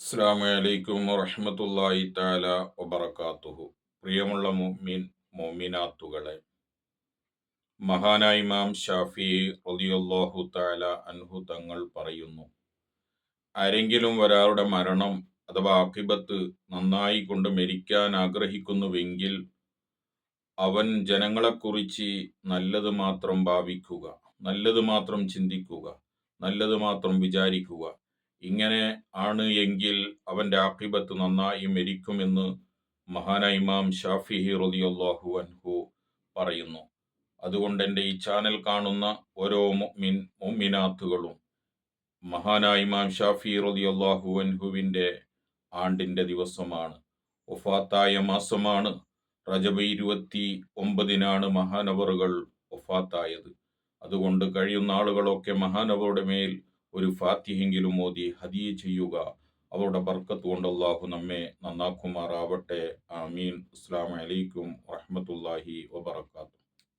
അസ്സാം വലൈക്കും വറഹമത്തല്ലാഹി താല വബർക്കാത്തുഹു പ്രിയമുള്ള മുഅ്മിൻ മോമിനാത്തുകളെ മഹാനായ ഇമാം ഷാഫി റളിയല്ലാഹു താല അൻഹു തങ്ങൾ പറയുന്നു ആരെങ്കിലും ഒരാളുടെ മരണം അഥവാ ആഖിബത്ത് നന്നായി കൊണ്ട് മരിക്കാൻ ആഗ്രഹിക്കുന്നുവെങ്കിൽ അവൻ ജനങ്ങളെക്കുറിച്ച് നല്ലത് മാത്രം ഭാവിക്കുക നല്ലത് മാത്രം ചിന്തിക്കുക നല്ലത് മാത്രം വിചാരിക്കുക ഇങ്ങനെ ആണ് എങ്കിൽ അവന്റെ ആക്കിബത്ത് നന്നായി മരിക്കുമെന്ന് മഹാനായ ഇമാം ഷാഫിഹി റളിയല്ലാഹു അൻഹു പറയുന്നു. അതുകൊണ്ട് എന്റെ ഈ ചാനൽ കാണുന്ന ഓരോ മുഅ്മിൻ മുഅ്മിനാത്തുകളും മഹാനായ ഇമാം ഷാഫി റളിയല്ലാഹു അൻഹുവിന്റെ ആണ്ടിന്റെ ദിവസമാണ്. ഒഫാത്തായ മാസമാണ്. റജബ് ഇരുപത്തി ഒമ്പതിനാണ് മഹാനവറുകൾ ഒഫാത്തായത് അതുകൊണ്ട് കഴിയുന്ന ആളുകളൊക്കെ മഹാനവറുടെ മേൽ ഒരു ഫാത്തിഹെങ്കിലും ഓതി ഹദിയ ചെയ്യുക. അവരുടെ ബർക്കത്ത് കൊണ്ട് അള്ളാഹു നമ്മെ നന്നാക്കുമാറാവട്ടെ. ആമീൻ. അസ്സാം വലൈക്കും വറഹമത്തല്ലാഹി വബർക്കാത്തു